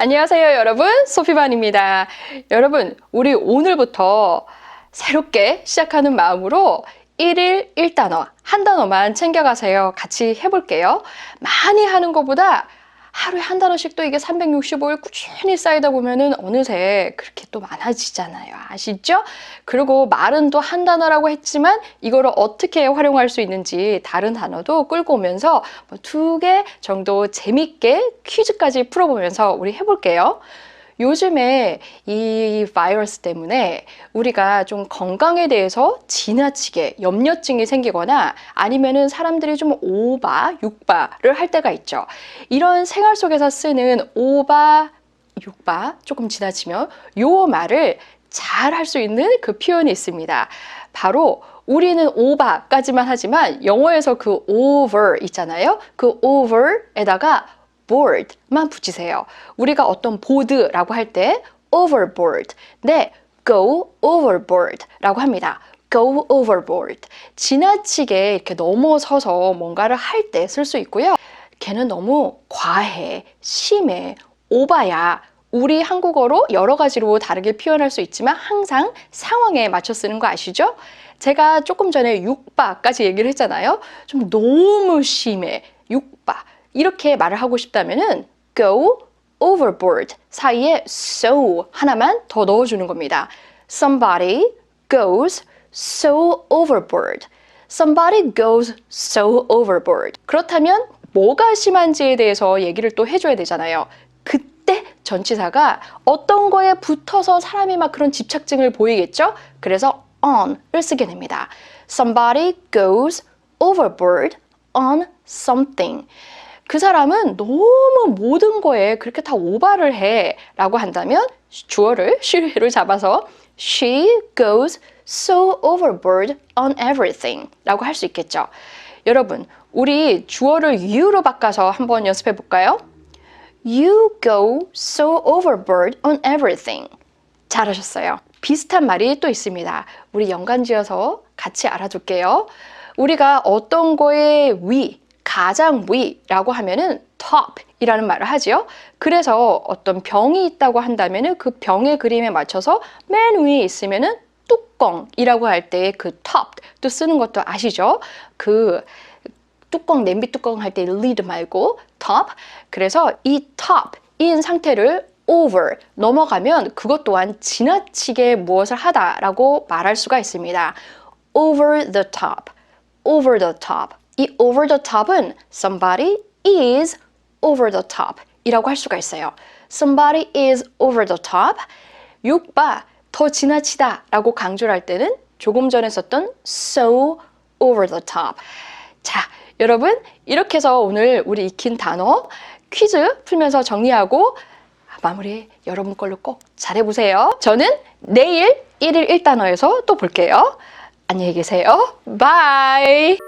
안녕하세요, 여러분. 소피반입니다. 여러분, 우리 오늘부터 새롭게 시작하는 마음으로 1일 1단어, 한 단어만 챙겨가세요. 같이 해볼게요. 많이 하는 것보다 하루에 한 단어씩 또 이게 365일 꾸준히 쌓이다 보면은 어느새 그렇게 또 많아지잖아요. 아시죠? 그리고 말은 또 한 단어라고 했지만 이거를 어떻게 활용할 수 있는지 다른 단어도 끌고 오면서 뭐 두 개 정도 재밌게 퀴즈까지 풀어보면서 우리 해볼게요. 요즘에 이 바이러스 때문에 우리가 좀 건강에 대해서 지나치게 염려증이 생기거나 아니면은 사람들이 좀 오바, 육바를 할 때가 있죠. 이런 생활 속에서 쓰는 오바, 육바 조금 지나치면 요 말을 잘 할 수 있는 그 표현이 있습니다. 바로 우리는 오바까지만 하지만 영어에서 그 over 있잖아요. 그 over에다가 board만 붙이세요. 우리가 어떤 보드라고 할 때 overboard, 네, go overboard라고 합니다. go overboard. 지나치게 이렇게 넘어서서 뭔가를 할 때 쓸 수 있고요. 걔는 너무 과해, 심해, 오바야. 우리 한국어로 여러 가지로 다르게 표현할 수 있지만 항상 상황에 맞춰 쓰는 거 아시죠? 제가 조금 전에 육바까지 얘기를 했잖아요. 좀 너무 심해, 육바. 이렇게 말을 하고 싶다면은 go overboard 사이에 so 하나만 더 넣어주는 겁니다. Somebody goes so overboard. Somebody goes so overboard. 그렇다면 뭐가 심한지에 대해서 얘기를 또 해줘야 되잖아요. 그때 전치사가 어떤 거에 붙어서 사람이 막 그런 집착증을 보이겠죠? 그래서 on을 쓰게 됩니다. Somebody goes overboard on something. 그 사람은 너무 모든 거에 그렇게 다 오바를 해 라고 한다면 주어를 she를 잡아서 she goes so overboard on everything 라고 할 수 있겠죠. 여러분, 우리 주어를 you로 바꿔서 한번 연습해 볼까요? You go so overboard on everything. 잘하셨어요. 비슷한 말이 또 있습니다. 우리 연관지어서 같이 알아둘게요. 우리가 어떤 거에 위, 가장 위라고 하면은 top이라는 말을 하지요. 그래서 어떤 병이 있다고 한다면은 그 병의 그림에 맞춰서 맨 위에 있으면은 뚜껑이라고 할 때 그 top도 쓰는 것도 아시죠? 그 뚜껑 냄비 뚜껑 할 때 lid 말고 top. 그래서 이 top인 상태를 over 넘어가면 그것 또한 지나치게 무엇을 하다라고 말할 수가 있습니다. over the top, over the top. 이 over the top은 somebody is over the top 이라고 할 수가 있어요. somebody is over the top. 육바 더 지나치다 라고 강조를 할 때는 조금 전에 썼던 so over the top. 자, 여러분 이렇게 해서 오늘 우리 익힌 단어 퀴즈 풀면서 정리하고 마무리 여러분 걸로 꼭 잘해보세요. 저는 내일 1일 1단어에서 또 볼게요. 안녕히 계세요. 바이.